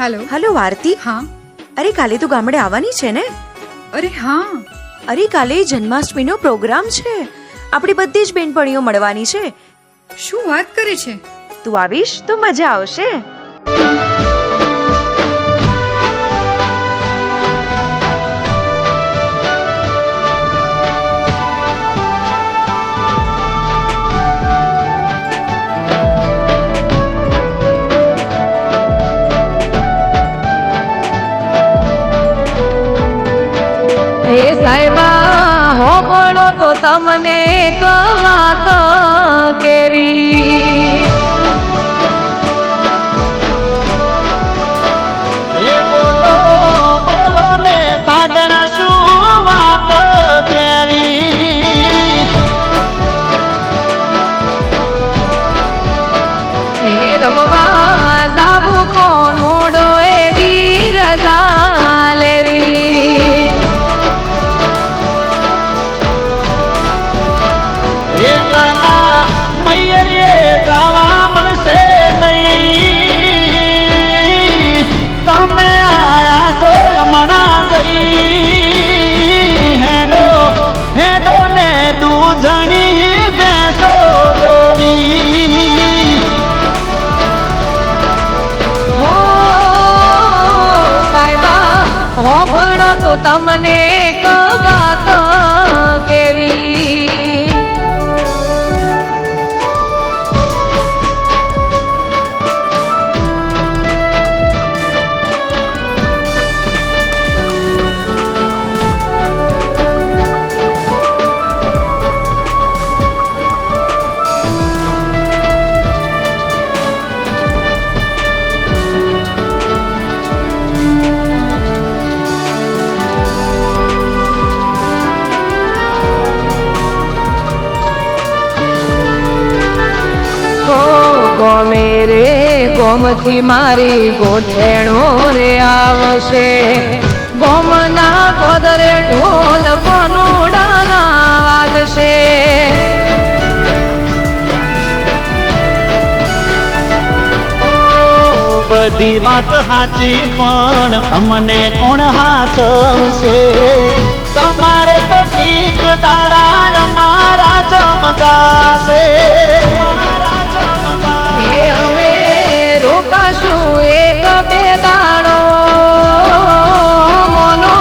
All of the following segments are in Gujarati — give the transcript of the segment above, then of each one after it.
હેલો હલો આરતી હા અરે કાલે તું ગામડે આવવાની છે ને? અરે હા. અરે કાલે જન્માષ્ટમીનો પ્રોગ્રામ છે. આપણી બધી જ બેનપણીઓ મળવાની છે. શું વાત કરે છે? તું આવીશ તો મજા આવશે. તો તમને એક વાત બોલો તો તમને ગોમથી મારી ગોઠેણો રે આવશે. ગોમના કોદરે ઢોલ પનુડાના વાગશે. બધી વાત સાચી પણ અમને કોણ હાથવશે તમારે તો ઠીક તારા મારા ચમકાશે. રોકાશું એક બે દાડો મોનો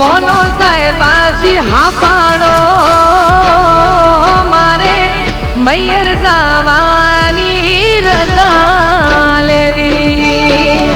મોનો સાહેબ પાછી હા પાડો મારે મૈયર જવાની રજા લેવી.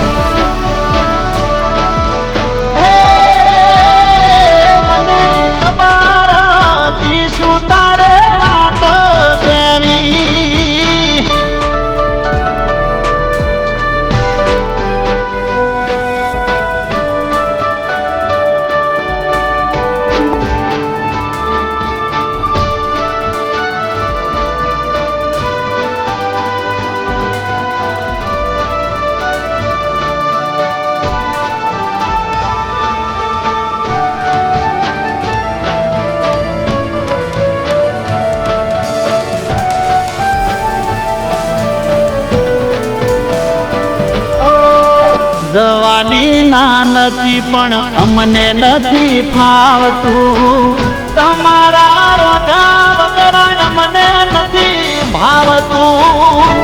નથી, પણ અમને નથી ફાવતું. તમારા વગર નથી ભાવતું.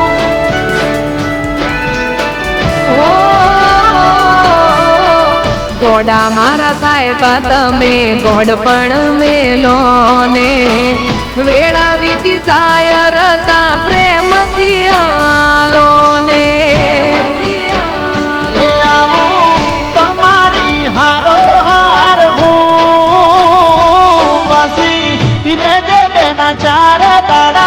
ગોડા મારા સાહેબ, તમે ગોડ પણ મેલો ને વેળા વીતી જાય પ્રેમથી આલો જે બેના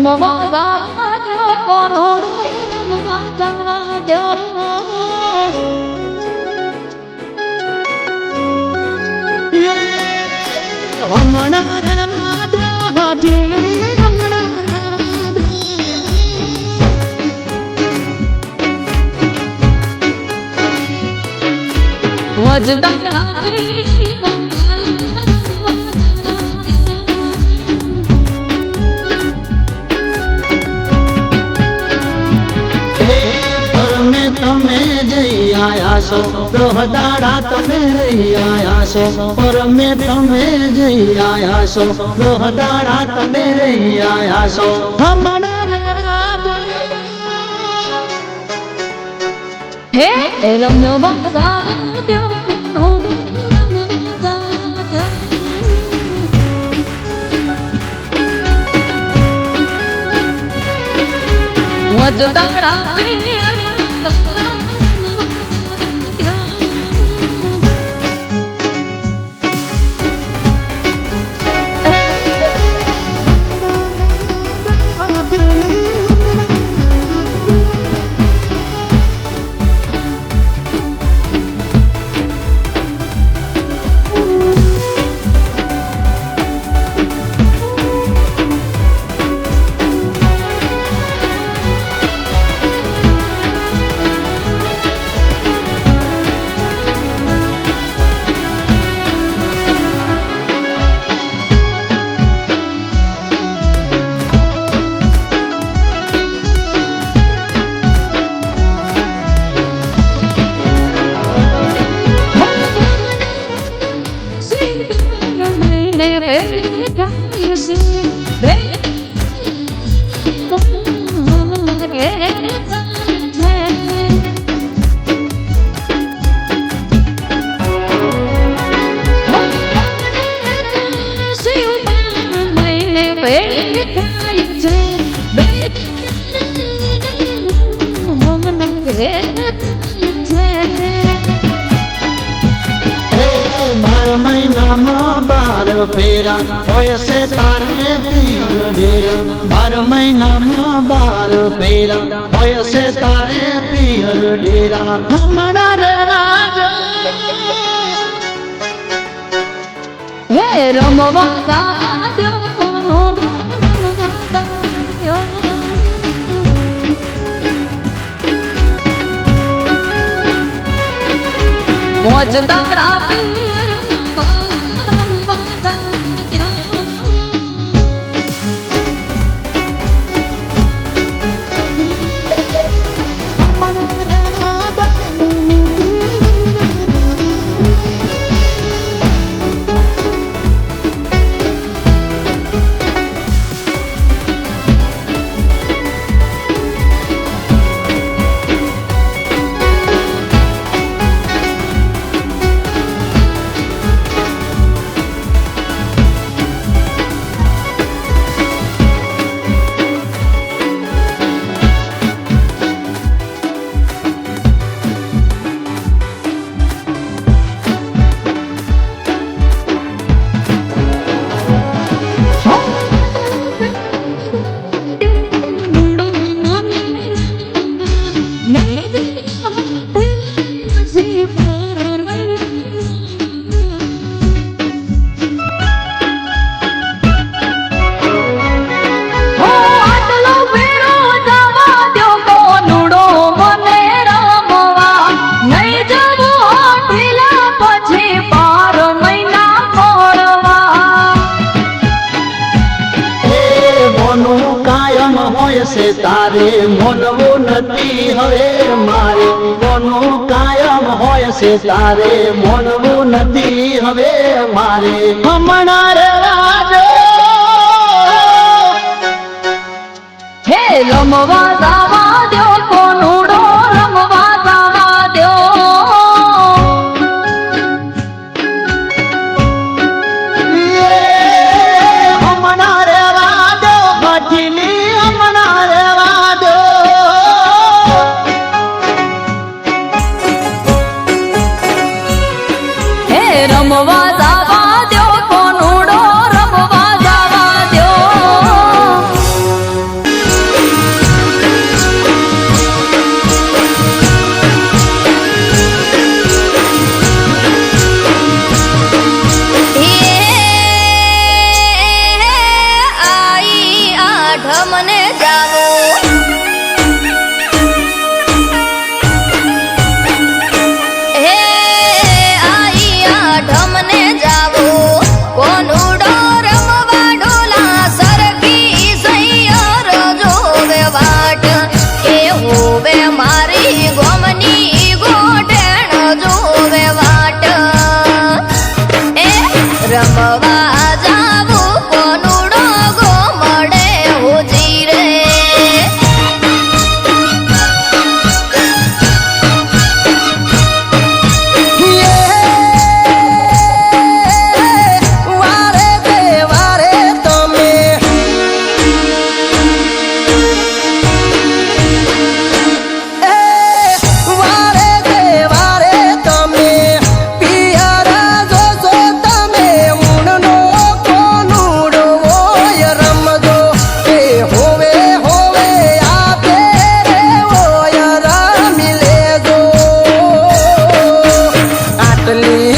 રમવા જાજો તમે જઈ આયા છો દોહદાડા તમે રહી આયા છો પરમે તમે જઈ આયા છો દોહદાડા તમે રહી આયા છો હે? કોનુડો રમવા જાજો બાર હોય છે તારે પિયર ડેરા બાર મહિનામાં બાર ફેરા હોય તારે પિયર ડેરા. હમણાં રે હે રમવા મોજ તારા પીર. છે તારે મોનવું નથી હવે મારે કોનું કાયમ હોય છે તારે મોનવું નથી હવે મારે. હમણાં રે વાજો હે believe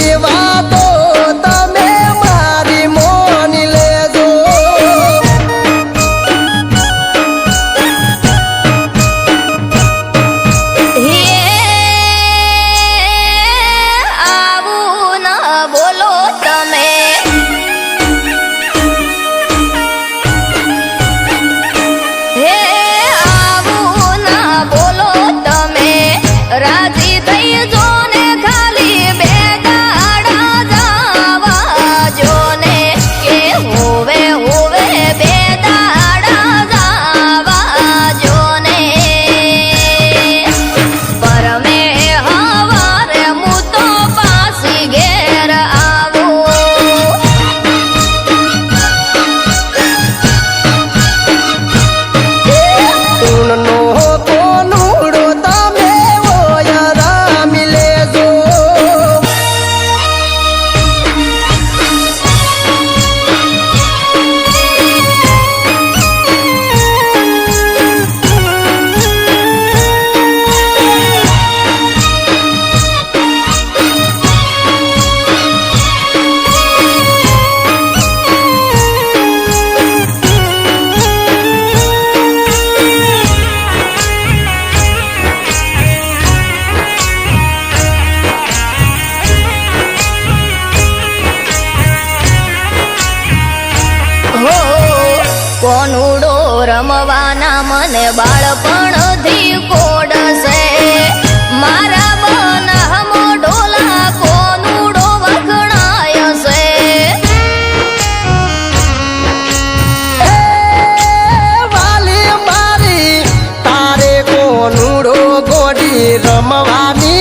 નુડો રમવાના મને બાળપણથી કોડશે મારા બનામો ડોલા કોનુડો વખણાય છે. વાલી મારી, તારે રમવાની